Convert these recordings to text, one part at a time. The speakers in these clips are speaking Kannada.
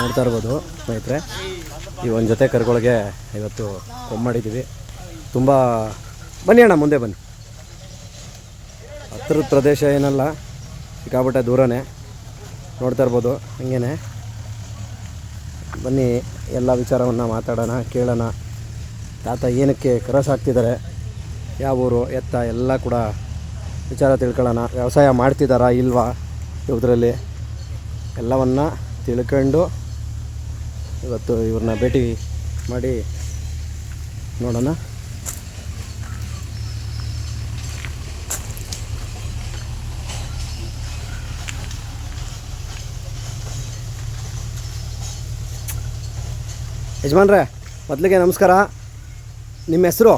ನೋಡ್ತಾ ಇರ್ಬೋದು ಸ್ನೇಹಿತರೆ. ಈ ಒಂದು ಜೊತೆ ಕರುಗಳಿಗೆ ಇವತ್ತು ಮಾಡಿದ್ದೀವಿ ತುಂಬ ಬನ್ನಿ ಅಣ್ಣ, ಮುಂದೆ ಬನ್ನಿ. ಹತ್ತಿರದ ಪ್ರದೇಶ ಏನಲ್ಲ, ಸಿಕ್ಕಾಪಟ್ಟೆ ದೂರನೇ. ನೋಡ್ತಾ ಇರ್ಬೋದು, ಹಂಗೇನೆ. ಬನ್ನಿ, ಎಲ್ಲ ವಿಚಾರವನ್ನು ಮಾತಾಡೋಣ, ಕೇಳೋಣ. ತಾತ ಏನಕ್ಕೆ ಕರಸ್ ಹಾಕ್ತಿದ್ದಾರೆ? ಯಾವ ಊರು, ಎತ್ತ, ಎಲ್ಲ ಕೂಡ ವಿಚಾರ ತಿಳ್ಕೊಳ್ಳೋಣ. ವ್ಯವಸಾಯ ಮಾಡ್ತಿದ್ದಾರಾ ಇಲ್ವಾ ಇವುದರಲ್ಲಿ? ಎಲ್ಲವನ್ನು ತಿಳ್ಕೊಂಡು ಇವತ್ತು ಇವ್ರನ್ನ ಭೇಟಿ ಮಾಡಿ ನೋಡೋಣ. ಯಜಮಾನ್ರೆ ಮೊದಲಿಗೆ ನಮಸ್ಕಾರ. ನಿಮ್ಮ ಹೆಸರು?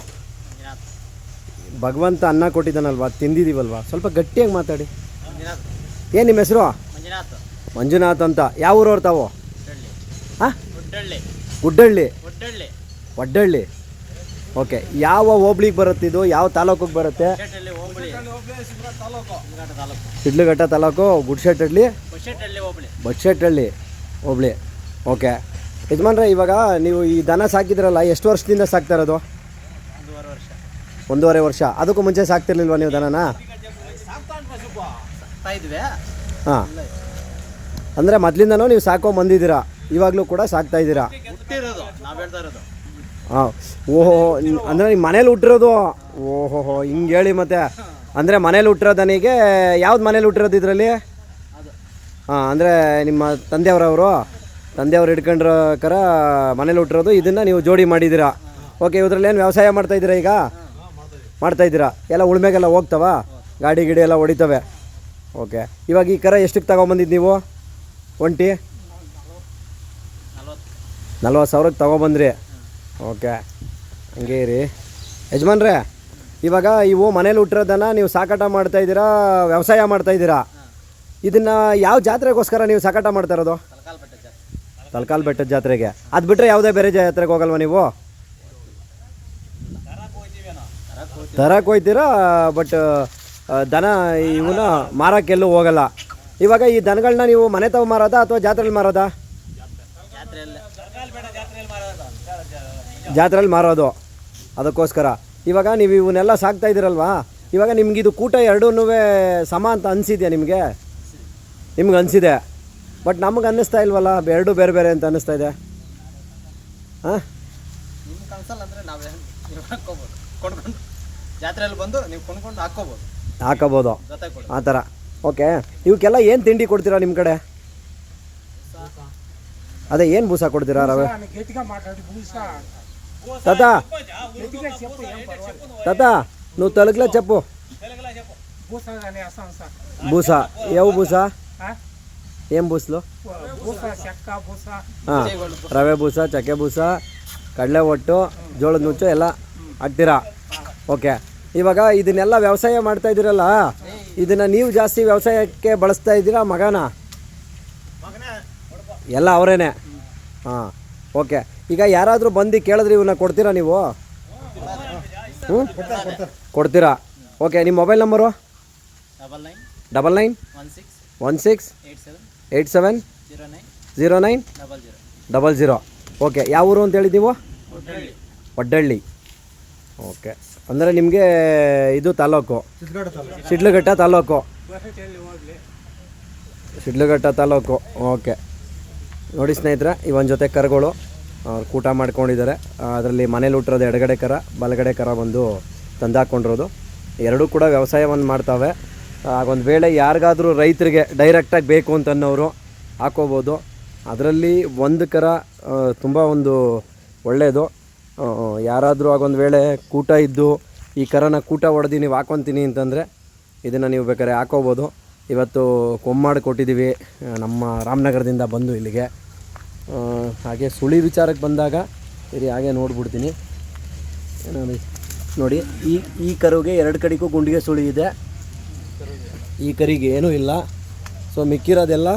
ಭಗವಂತ ಅನ್ನ ಕೊಟ್ಟಿದ್ದಾನಲ್ವಾ? ತಿಂದಿದ್ದೀವಲ್ವಾ? ಸ್ವಲ್ಪ ಗಟ್ಟಿಯಾಗಿ ಮಾತಾಡಿ. ಏನು ನಿಮ್ಮ ಹೆಸರು? ಮಂಜುನಾಥ್ ಅಂತ. ಯಾವ ಊರವ್ರು ತಾವು? ಹಾಂ? ಗುಡ್ಡಳ್ಳಿ. ಒಡ್ಡಳ್ಳಿ ಓಕೆ. ಯಾವ ಹೋಬ್ಳಿಗೆ ಬರುತ್ತೆ ಇದು? ಯಾವ ತಾಲೂಕಿಗೆ ಬರುತ್ತೆ? ಶಿಡ್ಲಘಟ್ಟ ತಾಲೂಕು ಗುಡ್ಶೆಟ್ಟಳ್ಳಿ ಬಡ್ಶೆಟ್ಟಳ್ಳಿ ಹೋಬ್ಳಿ. ಓಕೆ. ಯಜಮಾನ್ರೆ ಇವಾಗ ನೀವು ಈ ದನ ಸಾಕಿದ್ರಲ್ಲ ಎಷ್ಟು ವರ್ಷದಿಂದ ಸಾಕ್ತಾ ಇರೋದು? ಒಂದೂವರೆ ವರ್ಷ. ಅದಕ್ಕೂ ಮುಂಚೆ ಸಾಕ್ತಿರ್ಲಿಲ್ವಾ ನೀವು ದನನ? ಹಾಂ. ಅಂದರೆ ಮೊದಲಿಂದನೂ ನೀವು ಸಾಕೋ ಬಂದಿದ್ದೀರಾ? ಇವಾಗಲೂ ಕೂಡ ಸಾಕ್ತಾ ಇದ್ದೀರಾ? ಹಾಂ. ಓಹೋ ಅಂದರೆ ನಿಮ್ಮ ಮನೇಲಿ ಹುಟ್ಟಿರೋದು? ಓಹೋ ಹಿಂಗೆ ಹೇಳಿ ಮತ್ತೆ. ಅಂದರೆ ಮನೇಲಿ ಹುಟ್ಟಿರೋ ದನಿಗೆ ಯಾವ್ದು ಮನೇಲಿ ಹುಟ್ಟಿರೋದು ಇದರಲ್ಲಿ? ಹಾಂ ಅಂದರೆ ನಿಮ್ಮ ತಂದೆಯವರವರು? ತಂದೆಯವ್ರು ಹಿಡ್ಕೊಂಡ್ರ ಕರ ಮನೇಲಿ ಹುಟ್ಟಿರೋದು ಇದನ್ನು ನೀವು ಜೋಡಿ ಮಾಡಿದ್ದೀರಾ? ಓಕೆ ಇದ್ರಲ್ಲಿ ಏನು ವ್ಯವಸಾಯ ಮಾಡ್ತಾ ಇದ್ದೀರಾ ಈಗ? ಮಾಡ್ತಾ ಇದ್ದೀರಾ? ಎಲ್ಲ ಉಳ್ಮೆಗೆಲ್ಲ ಹೋಗ್ತಾವಾ? ಗಾಡಿ ಗಿಡಿ ಎಲ್ಲ ಹೊಡಿತವೆ. ಓಕೆ ಇವಾಗ ಈ ಕರ ಎಷ್ಟಕ್ಕೆ ತಗೊಂಬಂದಿದ್ದು ನೀವು? ಒಂಟಿ ನಲ್ವತ್ತು ಸಾವಿರಕ್ಕೆ ತೊಗೊಬಂದ್ರಿ. ಓಕೆ. ಹಂಗೇ ರೀ ಯಜಮಾನ್ರೆ, ಇವಾಗ ಇವು ಮನೇಲಿ ಹುಟ್ಟಿರೋದನ್ನ ನೀವು ಸಾಕಾಟ ಮಾಡ್ತಾ ಇದ್ದೀರಾ, ವ್ಯವಸಾಯ ಮಾಡ್ತಾ ಇದ್ದೀರಾ? ಇದನ್ನು ಯಾವ ಜಾತ್ರೆಗೋಸ್ಕರ ನೀವು ಸಾಕಾಟ ಮಾಡ್ತಾ ಇರೋದು? ತಲಕಾಲ್ ಬೆಟ್ಟದ ಜಾತ್ರೆಗೆ. ಅದು ಬಿಟ್ಟರೆ ಯಾವುದೇ ಬೇರೆ ಜಾತ್ರೆಗೆ ಹೋಗಲ್ವಾ ನೀವು? ತರಕ್ಕೆ ಹೋಯ್ತೀರಾ, ಬಟ್ ದನ ಇವನ್ನ ಮಾರಕ್ಕೆಲ್ಲೂ ಹೋಗಲ್ಲ. ಇವಾಗ ಈ ದನಗಳನ್ನ ನೀವು ಮನೆ ತಗೋ ಮಾರೋದಾ ಅಥವಾ ಜಾತ್ರೆಯಲ್ಲಿ ಮಾರೋದಾ? ಜಾತ್ರೆಯಲ್ಲಿ ಮಾರೋದು. ಅದಕ್ಕೋಸ್ಕರ. ಇವಾಗ ನೀವು ಇವನ್ನೆಲ್ಲ ಸಾಕ್ತಾ ಇದ್ದೀರಲ್ವಾ? ಇವಾಗ ನಿಮ್ಗೆ ಇದು ಕೂಟ ಎರಡೂ ಸಮ ಅಂತ ಅನಿಸಿದ್ಯಾ ನಿಮಗೆ? ನಿಮ್ಗೆ ಅನಿಸಿದೆ. ಬಟ್ ನಮಗೆ ಅನ್ನಿಸ್ತಾ ಇಲ್ವಲ್ಲ? ಎರಡು ಬೇರೆ ಬೇರೆ ಅಂತ ಅನ್ನಿಸ್ತಾ ಇದೆ. ಹಾಂ ಜಾತ್ರೆಯಲ್ಲಿ ಬಂದು ನೀವು ಕೊಂಡ್ಕೊಂಡು ಹಾಕೋಬೋದು ಆ ಥರ. ಓಕೆ ಇವಕ್ಕೆಲ್ಲ ಏನು ತಿಂಡಿ ಕೊಡ್ತೀರಾ ನಿಮ್ಮ ಕಡೆ ಅದೇ ಏನು ಬೂಸ ಕೊಡ್ತೀರಾ ರವೆ తాత తాత నువ్వు తెలుగులో చెప్పు బూస కానీ వేస్తాం సార్ బూస ఏవు బూస ఆ? ఏం బూసలు బూస చెక్క బూస ಹಾಂ ರವೆ ಬೂಸ ಚಕ್ಕೆ ಬೂಸ ಕಡಲೆ ಒಟ್ಟು ಜೋಳದ ನುಚ್ಚು ಎಲ್ಲ ಹಾಕ್ತೀರಾ ಓಕೆ ಇವಾಗ ಇದನ್ನೆಲ್ಲ ವ್ಯವಸಾಯ ಮಾಡ್ತಾ ಇದ್ದೀರಲ್ಲ ಇದನ್ನು ನೀವು ಜಾಸ್ತಿ ವ್ಯವಸಾಯಕ್ಕೆ ಬಳಸ್ತಾ ಇದ್ದೀರಾ ಮಗನ? ಎಲ್ಲ ಅವರೇನೆ? ಹಾಂ ಓಕೆ. ಈಗ ಯಾರಾದರೂ ಬಂದು ಕೇಳಿದ್ರೆ ಇವನ್ನ ಕೊಡ್ತೀರಾ ನೀವು? ಹ್ಞೂ ಕೊಡ್ತೀರಾ. ಓಕೆ ನಿಮ್ಮ mobile number? Double nine. Double nine? One six. Eight seven. Zero nine. Zero nine? Double zero. Zero okay ಯಾವ ಊರು ಅಂತ ನೀವು? ಒಡ್ಡಳ್ಳಿ ಓಕೆ. ಅಂದರೆ ನಿಮಗೆ ಇದು ತಾಲೂಕು. ಶಿಡ್ಲಘಟ್ಟ ತಾಲೂಕು. ಶಿಡ್ಲಘಟ್ಟ ತಾಲೂಕು. ಓಕೆ. ನೋಡಿ ಸ್ನೇಹಿತರೆ ಒಂದು ಜೊತೆ ಕರುಗಳು. ಅವ್ರು ಕೂಟ ಮಾಡ್ಕೊಂಡಿದ್ದಾರೆ. ಅದರಲ್ಲಿ ಮನೇಲಿ ಹುಟ್ಟಿರೋದು ಎಡಗಡೆ ಕರ, ಬಲಗಡೆ ಕರ ಬಂದು ತಂದಾಕೊಂಡಿರೋದು. ಎರಡೂ ಕೂಡ ವ್ಯವಸಾಯವನ್ನು ಮಾಡ್ತಾವೆ. ಆಗೊಂದು ವೇಳೆ ಯಾರಿಗಾದರೂ ರೈತರಿಗೆ ಡೈರೆಕ್ಟಾಗಿ ಬೇಕು ಅಂತ ಅನ್ನೋರು ಹಾಕೋಬೋದು. ಅದರಲ್ಲಿ ಒಂದು ಕರ ತುಂಬ ಒಂದು ಒಳ್ಳೆಯದು ಯಾರಾದರೂ ಆಗೊಂದು ವೇಳೆ ಕೂಟ ಇದ್ದು ಈ ಕರನ ಕೂಟ ಹೊಡೆದು ನೀವು ಹಾಕೊತೀನಿ ಅಂತಂದರೆ ಇದನ್ನು ನೀವು ಬೇಕಾದ್ರೆ ಹಾಕೋಬೋದು. ಇವತ್ತು ಕೊಮ್ಮಾಡಿ ಕೊಟ್ಟಿದ್ದೀವಿ ನಮ್ಮ ರಾಮನಗರದಿಂದ ಬಂದು ಇಲ್ಲಿಗೆ. ಹಾಗೆ ಸುಳಿ ವಿಚಾರಕ್ಕೆ ಬಂದಾಗ ಇರಿ ಹಾಗೆ ನೋಡ್ಬಿಡ್ತೀನಿ. ನೋಡಿ ನೋಡಿ, ಈ ಈ ಕರುಗೆ ಎರಡು ಕಡೆಗೂ ಗುಂಡಿಗೆ ಸುಳಿ ಇದೆ. ಈ ಕರಿಗೆ ಏನೂ ಇಲ್ಲ. ಸೊ ಮಿಕ್ಕಿರೋದೆಲ್ಲ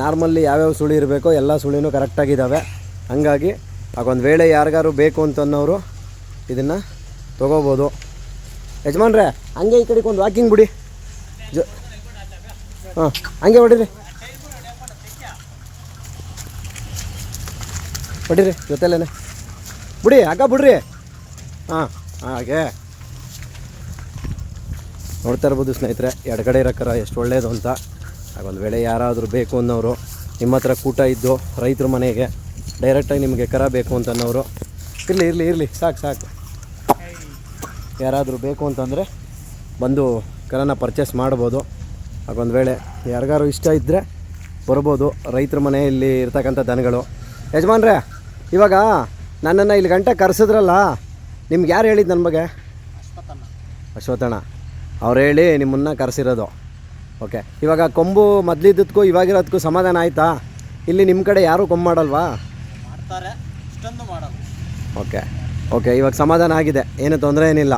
ನಾರ್ಮಲ್ಲಿ ಯಾವ್ಯಾವ ಸುಳಿ ಇರಬೇಕೋ ಎಲ್ಲ ಸುಳಿನೂ ಕರೆಕ್ಟಾಗಿದ್ದಾವೆ ಹಾಗಾಗಿ ಆಗೊಂದು ವೇಳೆ ಯಾರಿಗಾರು ಬೇಕು ಅಂತನ್ನೋರು ಇದನ್ನು ತೊಗೋಬೋದು. ಯಜಮಾನ್ರೆ, ಹಂಗೆ ಈ ಕಡೆಗೆ ಒಂದು ವಾಕಿಂಗ್ ಬಿಡಿ. ಜ ಹಾಂ, ಹಂಗೆ ಹೊಡಿರಿ. ಹೊಡಿರಿ, ಜೊತೆಲೇನೆ. ಬಿಡಿ ಅಕ್ಕ ಬಿಡ್ರಿ. ಹಾಂ, ಹಾಗೆ. ನೋಡ್ತಾ ಇರ್ಬೋದು ಸ್ನೇಹಿತರೆ, ಎಡಗಡೆ ಇರೋ ಕರ ಎಷ್ಟು ಒಳ್ಳೆಯದು ಅಂತ. ಹಾಗೊಂದು ವೇಳೆ ಯಾರಾದರೂ ಬೇಕು ಅನ್ನೋರು, ನಿಮ್ಮ ಹತ್ರ ಕೂಟ ಇದ್ದು ರೈತರ ಮನೆಗೆ ಡೈರೆಕ್ಟಾಗಿ ನಿಮಗೆ ಕರ ಬೇಕು ಅಂತ ಅನ್ನೋರು, ಇರಲಿ ಇರಲಿ ಇರಲಿ, ಸಾಕು ಸಾಕು. ಯಾರಾದರೂ ಬೇಕು ಅಂತಂದರೆ ಬಂದು ಕರನ ಪರ್ಚೇಸ್ ಮಾಡ್ಬೋದು. ಹಾಗೊಂದು ವೇಳೆ ಯಾರಿಗಾರು ಇಷ್ಟ ಇದ್ದರೆ ಬರ್ಬೋದು. ರೈತರ ಮನೆಯಲ್ಲಿ ಇರ್ತಕ್ಕಂಥ ದನಗಳು. ಯಜಮಾನ್ರೆ ಇವಾಗ ನನ್ನನ್ನು ಇಲ್ಲಿ ಗಂಟೆ ಕರೆಸಿದ್ರಲ್ಲ ನಿಮ್ಗೆ ಯಾರು ಹೇಳಿದ್ದು ನನ್ನ ಬಗ್ಗೆ? ಅಶ್ವತ್ಥಣ್ಣ ಅಶ್ವಥಣ್ಣ. ಅವ್ರು ಹೇಳಿ ನಿಮ್ಮನ್ನು ಕರೆಸಿರೋದು. ಓಕೆ ಇವಾಗ ಕೊಂಬು ಮೊದಲಿದ್ದಕ್ಕೂ ಇವಾಗಿರೋದಕ್ಕೂ ಸಮಾಧಾನ ಆಯಿತಾ? ಇಲ್ಲಿ ನಿಮ್ಮ ಕಡೆ ಯಾರೂ ಕೊಂಬು ಮಾಡಲ್ವಾ? ಮಾಡ್ತಾರೆ. ಓಕೆ ಓಕೆ ಇವಾಗ ಸಮಾಧಾನ ಆಗಿದೆ. ಏನು ತೊಂದರೆ ಏನಿಲ್ಲ.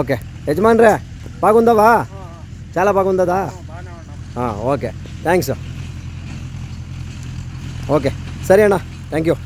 ಓಕೆ ಯಜಮಾನ್ರೆ, ಬಾಗುಂದವಾ? ಚಾಲ ಬಾಗುಂದದಾ? ಹಾಂ ಓಕೆ ಥ್ಯಾಂಕ್ಸು ಓಕೆ ಸರಿ ಅಣ್ಣ. Thank you